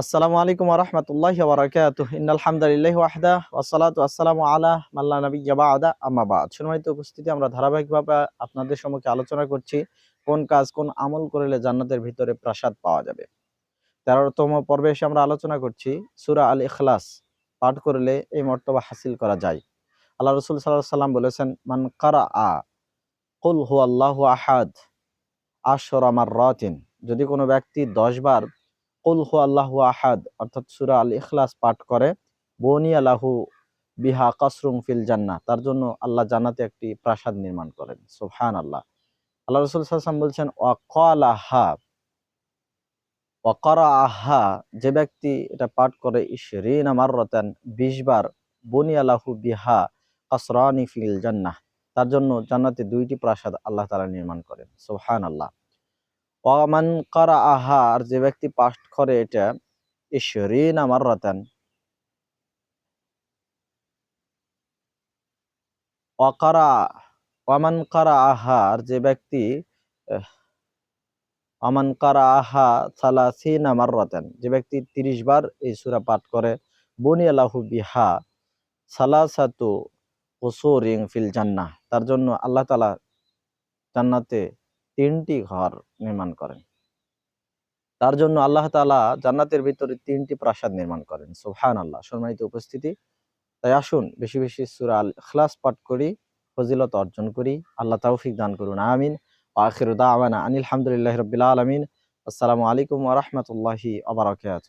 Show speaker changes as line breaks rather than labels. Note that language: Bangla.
আসসালামু আলাইকুম রহমতুল্লাহ ইন্নাল হামদুলিল্লাহ ওয়াহদা ওয়াসসালাতু ওয়াসসালামু আলা মাল্লা নবিয়্যা বা'দা। আম্মা বা'দ। সম্মানিত উপস্থিতি আমরা ধারাবাহিকভাবে আপনাদের সম্মুখে আলোচনা করছি, কোন কাজ কোন আমল করলে জান্নাতের ভিতরে প্রাসাদ পাওয়া যাবে। তেরোতম পর্বে এসে আমরা আলোচনা করছি, সূরা আল ইখলাস পাঠ করলে এই মর্তবা হাসিল করা যায়। আল্লাহ রসুল সাল্লাল্লাহু সাল্লাম বলেছেন, মান কারা আ কুল হু আল্লাহু আহাদ আশরা মাররাতিন। যদি কোনো ব্যক্তি দশ বার আল্লাহু আহাদ, অর্থাৎ সুরা আল ইখলাস পাঠ করে বনি বিহা কাসরুম ফিল জান্নাহ, তার জন্য আল্লাহ জান্নাতে একটি প্রাসাদ নির্মাণ করেন আল্লাহ আল্লাহ রসুল বলছেন, ওয়াকালাহা আহা যে ব্যক্তি এটা পাঠ করে, ইশরিন আমার রতেন বিশ বার বনি আলাহু বিহা কাসরানি ফিল জান্নাহ তার জন্য জান্নাতে দুইটি প্রাসাদ আল্লাহ তালা নির্মাণ করেন সুবহান আল্লাহ ওয়ামান কারা আহা যে ব্যক্তি পাঠ করে এটা ইশরিন আমার রতেন ওয়াকারা ওয়ামান কারা আহা যে ব্যক্তি আহ, ওয়ামান কারা আহা সালাসিন আমার রতেন যে ব্যক্তি তিরিশ বার এই সুরা পাঠ করে বনি আলাহু বিহা সালাসাতু কুসুরিং ফিল জান্নাহ। তার জন্য আল্লাহ তালা জান্নাতে তিনটি ঘর নির্মাণ করেন। তার জন্য আল্লাহ তালা জান্নাতের ভিতরে তিনটি প্রাসাদ নির্মাণ করেন। সুহান আল্লাহ সম্মানিত উপস্থিতি। তাই আসুন, বেশি বেশি সুরা আল খ্লাস পাঠ করি, ফজিলত অর্জন করি। আল্লাহ তৌফিক দান করুন, আমিন। আখির দাওয়ানা আনিল হামদুলিল্লাহ রবিল আলমিন। আসসালামু আলাইকুম ওরহমতুল্লাহি আবরাকাত